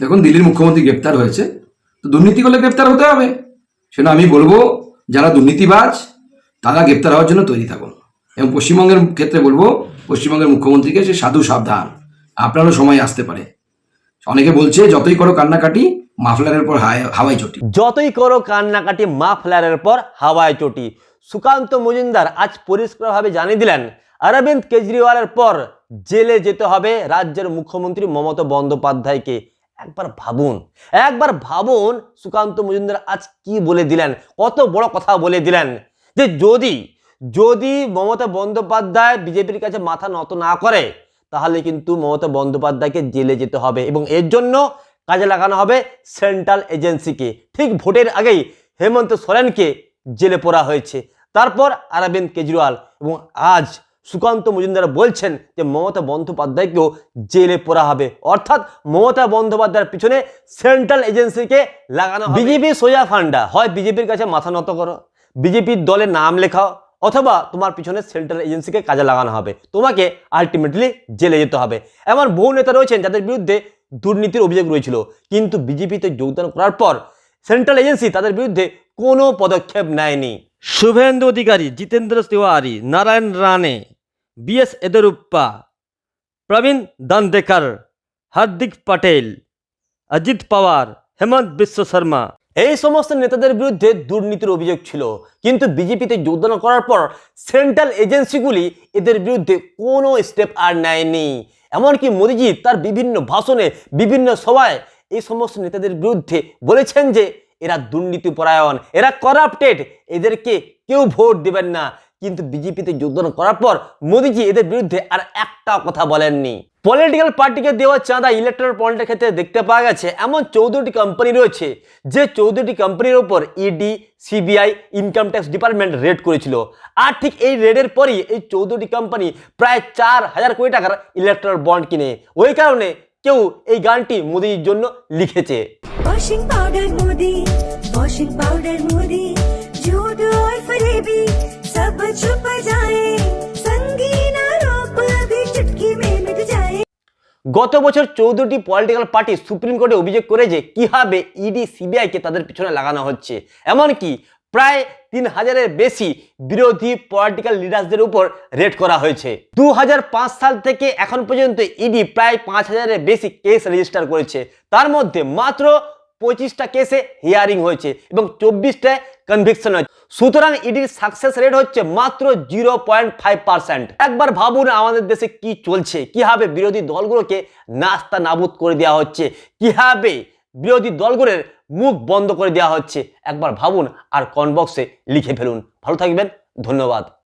দেখুন, দিল্লির মুখ্যমন্ত্রী গ্রেপ্তার হয়েছে। তো দুর্নীতি করলে গ্রেপ্তার হতে হবে। সেটা আমি বলব, যারা দুর্নীতিবাজ, তারা গ্রেপ্তার হওয়ার জন্য তৈরি থাকুন। এবং পশ্চিমবঙ্গের ক্ষেত্রে বলব, পশ্চিমবঙ্গের মুখ্যমন্ত্রীকে সে সাধু সাবধান। আপনারও সময় আসতে পারে। অনেকে বলছে, যতই করো কান্নাকাটি মাফলারের পর হাওয়াই চটি। যতই করো কান্নাকাটি মাফলারের পর হাওয়াই চটি। সুকান্ত মজুমদার আজ পরিষ্কারভাবে জানিয়ে দিলেন, অরবিন্দ কেজরিওয়ালের পর জেলে যেতে হবে রাজ্যের মুখ্যমন্ত্রী মমতা বন্দ্যোপাধ্যায়কে। একবার ভাবুন একবার ভাবুন সুকান্ত মজুমদার আজ কি বলে দিলেন, কত বড় কথা বলে দিলেন, যে যদি যদি মমতা বন্দ্যোপাধ্যায় বিজেপির কাছে মাথা নত না করে, তাহলে কিন্তু মমতা বন্দ্যোপাধ্যায়কে জেলে যেতে হবে এবং এর জন্য কাজে লাগানো হবে সেন্ট্রাল এজেন্সিকে। ঠিক ভোটের আগেই হেমন্ত সোরেনকে জেলে পড়া হয়েছে। তারপর অরবিন্দ কেজরিওয়াল এবং আজ সুকান্ত মজুমদার বলছেন যে মমতা বন্দ্যোপাধ্যায়কেও জেলে পড়া হবে। অর্থাৎ মমতা বন্দ্যোপাধ্যায়ের পিছনে সেন্ট্রাল এজেন্সিকে লাগানো বিজেপি সোজা ফান্ডা। হয় বিজেপির কাছে মাথা নত করো। বিজেপির দলে নাম লেখাও। অথবা তোমার পিছনে সেন্ট্রাল এজেন্সিকে কাজে লাগানো হবে। তোমাকে আলটিমেটলি জেলে যেতে হবে। এমন বহু নেতা রয়েছেন যাদের বিরুদ্ধে দুর্নীতির অভিযোগ রয়েছিল। কিন্তু বিজেপিতে যোগদান করার পর সেন্ট্রাল এজেন্সি তাদের বিরুদ্ধে কোনো পদক্ষেপ নেয়নি। শুভেন্দু অধিকারী জিতেন্দ্র তিওয়ারি নারায়ণ রানে বিএস এদরুপ্পা, প্রবীণ দান্দেকার, হার্দিক পটেল, অজিত পাওয়ার, হেমন্ত বিশ্ব শর্মা। এই সমস্ত নেতাদের বিরুদ্ধে দুর্নীতির অভিযোগ ছিল। কিন্তু বিজেপিতে যোগদান করার পর সেন্ট্রাল এজেন্সিগুলি এদের বিরুদ্ধে কোনো স্টেপ আর নেয়নি। এমনকি মোদিজি তার বিভিন্ন ভাষণে, বিভিন্ন সভায় এই সমস্ত নেতাদের বিরুদ্ধে বলেছেন যে, এরা দুর্নীতি পরায়ণ এরা করাপ্টেড এদেরকে কেউ ভোট দেবেন না। কিন্তু বিজেপিতে যোগদান করার পর মোদিজি এদের বিরুদ্ধে আর একটাও কথা বলেননি। পলিটিক্যাল পার্টিকে দেওয়া চাঁদা ইলেকট্রাল পয়েন্টের ক্ষেত্রে দেখতে পাওয়া গেছে, এমন চৌদ্দটি কোম্পানি রয়েছে যে চৌদ্দটি কোম্পানির ওপর ED CBI income tax department raid করেছিল। আর ঠিক এই রেডের পরই এই চৌদ্দটি কোম্পানি প্রায় চার হাজার কোটি টাকার ইলেকট্রন বন্ড কিনে। ওই কারণে কেউ এই গানটি মোদির জন্য লিখেছে। গত বছর চৌদ্দটি পলিটিক্যাল পার্টি সুপ্রিম কোর্টে অভিযোগ করে যে কীভাবে ইডি সিবিআইকে তাদের পিছনে লাগানো হচ্ছে। এমনকি প্রায় তিন হাজারের বেশি বিরোধী পলিটিক্যাল লিডার্সদের উপর রেড করা হয়েছে। দু হাজার পাঁচ সাল থেকে এখন পর্যন্ত ইডি প্রায় পাঁচ হাজারের বেশি কেস রেজিস্টার করেছে। তার মধ্যে মাত্র পঁচিশটা কেসে হিয়ারিং হয়েছে এবং চব্বিশটায় কনভিকশন হয়েছে। সুতরাং এটির সাকসেস রেট হচ্ছে মাত্র জিরো পয়েন্ট ফাইভ পার্সেন্ট একবার ভাবুন আমাদের দেশে কি চলছে, কীভাবে বিরোধী দলগুলোকে নাস্তা নাবুদ করে দেওয়া হচ্ছে, কীভাবে বিরোধী দলগুলোর মুখ বন্ধ করে দেওয়া হচ্ছে। একবার ভাবুন আর কনবক্সে লিখে ফেলুন। ভালো থাকবেন, ধন্যবাদ।